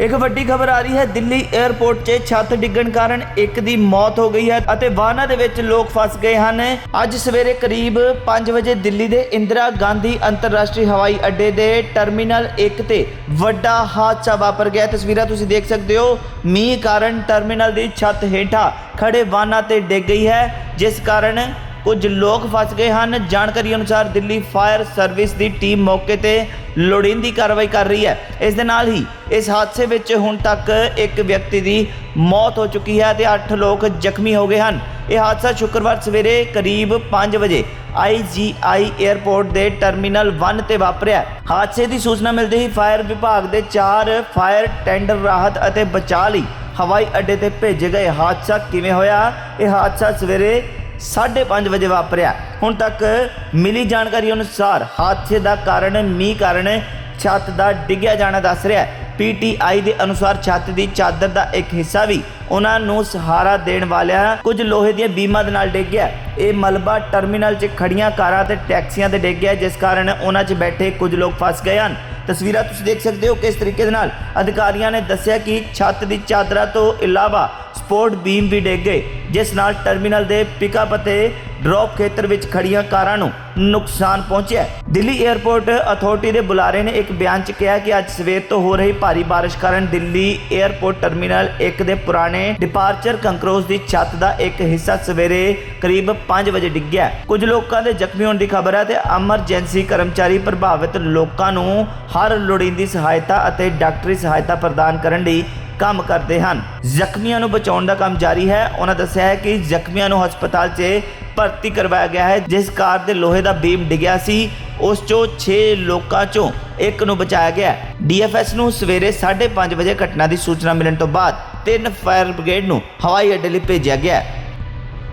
ਇੱਕ ਵੱਡੀ ਖਬਰ ਆ ਰਹੀ ਹੈ, ਦਿੱਲੀ 에ਅਰਪੋਰਟ 'ਚ ਛੱਤ ਡਿੱਗਣ ਕਾਰਨ ਇੱਕ ਦੀ ਮੌਤ ਹੋ ਗਈ ਹੈ ਅਤੇ ਵਾਹਨਾਂ ਦੇ ਵਿੱਚ ਲੋਕ ਫਸ ਗਏ ਹਨ। ਅੱਜ ਸਵੇਰੇ ਕਰੀਬ 5 ਵਜੇ ਦਿੱਲੀ ਦੇ ਇੰਦਰਾ ਗਾਂਧੀ ਅੰਤਰਰਾਸ਼ਟਰੀ ਹਵਾਈ ਅੱਡੇ ਦੇ ਟਰਮੀਨਲ 1 ਤੇ ਵੱਡਾ ਹਾਦਸਾ ਵਾਪਰ ਗਿਆ। ਤਸਵੀਰਾਂ ਤੁਸੀਂ ਦੇਖ ਸਕਦੇ ਹੋ। ਮੀਂਹ ਕਾਰਨ ਟਰਮੀਨਲ ਦੀ ਛੱਤ ਹੇਠਾਂ ਖੜੇ ਵਾਹਨਾਂ ਤੇ ਡਿੱਗ ਗਈ ਹੈ, ਜਿਸ ਕਾਰਨ ਕੁਝ ਲੋਕ ਫਸ ਗਏ ਹਨ। ਜਾਣਕਾਰੀ ਅਨੁਸਾਰ ਦਿੱਲੀ ਫਾਇਰ ਸਰਵਿਸ ਦੀ ਟੀਮ ਮੌਕੇ ਤੇ ਲੋੜੀਂਦੀ ਕਾਰਵਾਈ ਕਰ ਰਹੀ ਹੈ। ਇਸ ਦੇ ਨਾਲ ਹੀ ਇਸ ਹਾਦਸੇ ਵਿੱਚ ਹੁਣ ਤੱਕ ਇੱਕ ਵਿਅਕਤੀ ਦੀ ਮੌਤ ਹੋ ਚੁੱਕੀ ਹੈ ਤੇ 8 ਲੋਕ ਜ਼ਖਮੀ ਹੋ ਗਏ ਹਨ। ਇਹ ਹਾਦਸਾ ਸ਼ੁੱਕਰਵਾਰ ਸਵੇਰੇ ਕਰੀਬ 5 ਵਜੇ IGI 에ਅਰਪੋਰਟ ਦੇ ਟਰਮੀਨਲ 1 ਤੇ ਵਾਪਰਿਆ। ਹਾਦਸੇ ਦੀ ਸੂਚਨਾ ਮਿਲਦੇ ਹੀ ਫਾਇਰ ਵਿਭਾਗ ਦੇ 4 ਫਾਇਰ ਟੈਂਡਰ ਰਾਹਤ ਅਤੇ ਬਚਾਅ ਲਈ ਹਵਾਈ ਅੱਡੇ ਤੇ ਭੇਜੇ ਗਏ। ਹਾਦਸਾ ਕਿਵੇਂ ਹੋਇਆ? ਇਹ ਹਾਦਸਾ ਸਵੇਰੇ 5:30 ਵਜੇ ਵਾਪਰਿਆ। ਹੁਣ ਤੱਕ ਮਿਲੀ ਜਾਣਕਾਰੀ ਅਨੁਸਾਰ ਹਾਦਸੇ ਦਾ ਕਾਰਨ, ਮੀਂਹ ਕਾਰਨ ਛੱਤ ਦਾ ਡਿੱਗਿਆ ਜਾਣਾ ਦੱਸ ਰਿਹਾ ਹੈ। ਪੀਟੀਆਈ ਦੇ ਅਨੁਸਾਰ ਛੱਤ ਦੀ ਚਾਦਰ ਦਾ ਇੱਕ ਹਿੱਸਾ ਵੀ ਉਹਨਾਂ ਨੂੰ ਸਹਾਰਾ ਦੇਣ ਵਾਲਿਆਂ ਕੁਝ ਲੋਹੇ ਦੀਆਂ ਬੀਮਾਂ ਦੇ ਨਾਲ ਡਿੱਗ ਗਿਆ। ਇਹ ਮਲਬਾ ਟਰਮੀਨਲ 'ਚ ਖੜੀਆਂ ਕਾਰਾਂ ਤੇ ਟੈਕਸੀਆਂ ਤੇ ਡਿੱਗ ਗਿਆ, ਜਿਸ ਕਾਰਨ ਉਹਨਾਂ 'ਚ ਬੈਠੇ ਕੁਝ ਲੋਕ ਫਸ ਗਏ ਹਨ। ਤਸਵੀਰਾਂ ਤੁਸੀਂ ਦੇਖ ਸਕਦੇ ਹੋ ਕਿਸ ਤਰੀਕੇ ਦੇ ਨਾਲ। ਅਧਿਕਾਰੀਆਂ ਨੇ ਦੱਸਿਆ ਕਿ ਛੱਤ ਦੀ ਚਾਦਰਾਂ ਤੋਂ ਇਲਾਵਾ ਸਪੋਰਟ ਬੀਮ ਵੀ ਡਿੱਗ ਗਏ ਜਿਸ ਨਾਲ ਟਰਮੀਨਲ ਦੇ ਪਿਕਅਪ ਅਤੇ ਡ੍ਰੌਪ ਖੇਤਰ ਵਿੱਚ ਖੜੀਆਂ ਕਾਰਾਂ ਨੂੰ ਨੁਕਸਾਨ ਪਹੁੰਚਿਆ ਦਿੱਲੀ 에ਅਰਪੋਰਟ ਅਥਾਰਟੀ ਦੇ ਬੁਲਾਰੇ ਨੇ ਇੱਕ ਬਿਆਨ 'ਚ ਕਿਹਾ ਕਿ ਅੱਜ ਸਵੇਰ ਤੋਂ ਹੋ ਰਹੀ ਭਾਰੀ ਬਾਰਿਸ਼ ਕਾਰਨ ਦਿੱਲੀ 에ਅਰਪੋਰਟ ਟਰਮੀਨਲ 1 ਦੇ ਪੁਰਾਣੇ ਡਿਪਾਰਚਰ ਕੰਕਰੋਸ ਦੀ ਛੱਤ ਦਾ ਇੱਕ ਹਿੱਸਾ ਸਵੇਰੇ ਕਰੀਬ 5 ਵਜੇ ਡਿੱਗਿਆ ਕੁਝ ਲੋਕਾਂ ਦੇ ਜ਼ਖਮੀ ਹੋਣ ਦੀ ਖਬਰ ਹੈ ਤੇ ਐਮਰਜੈਂਸੀ ਕਰਮਚਾਰੀ ਪ੍ਰਭਾਵਿਤ ਲੋਕਾਂ ਨੂੰ ਹਰ ਲੋੜੀਂਦੀ ਸਹਾਇਤਾ ਅਤੇ ਡਾਕਟਰੀ ਸਹਾਇਤਾ ਪ੍ਰਦਾਨ ਕਰਨ ਲਈ ਕੰਮ ਕਰਦੇ ਹਨ। ਜ਼ਖਮੀਆਂ ਨੂੰ ਬਚਾਉਣ ਦਾ ਕੰਮ ਜਾਰੀ ਹੈ। ਉਹਨਾਂ ਦੱਸਿਆ ਹੈ ਕਿ ਜ਼ਖਮੀਆਂ ਨੂੰ ਹਸਪਤਾਲ 'ਚ ਭਰਤੀ ਕਰਵਾਇਆ ਗਿਆ ਹੈ, ਜਿਸ ਕਾਰ ਦੇ ਲੋਹੇ ਦਾ ਬੀਮ ਡਿੱਗਿਆ ਸੀ, ਉਸ 'ਚੋਂ 6 ਲੋਕਾਂ 'ਚੋਂ ਇੱਕ ਨੂੰ ਬਚਾਇਆ ਗਿਆ ਡੀਐਫਐਸ ਨੂੰ ਸਵੇਰੇ 5:30 ਵਜੇ ਘਟਨਾ ਦੀ ਸੂਚਨਾ ਮਿਲਣ ਤੋਂ ਬਾਅਦ ਤਿੰਨ ਫਾਇਰ ਬ੍ਰਿਗੇਡ ਨੂੰ ਹਵਾਈ ਅੱਡੇ ਲਈ ਭੇਜਿਆ ਗਿਆ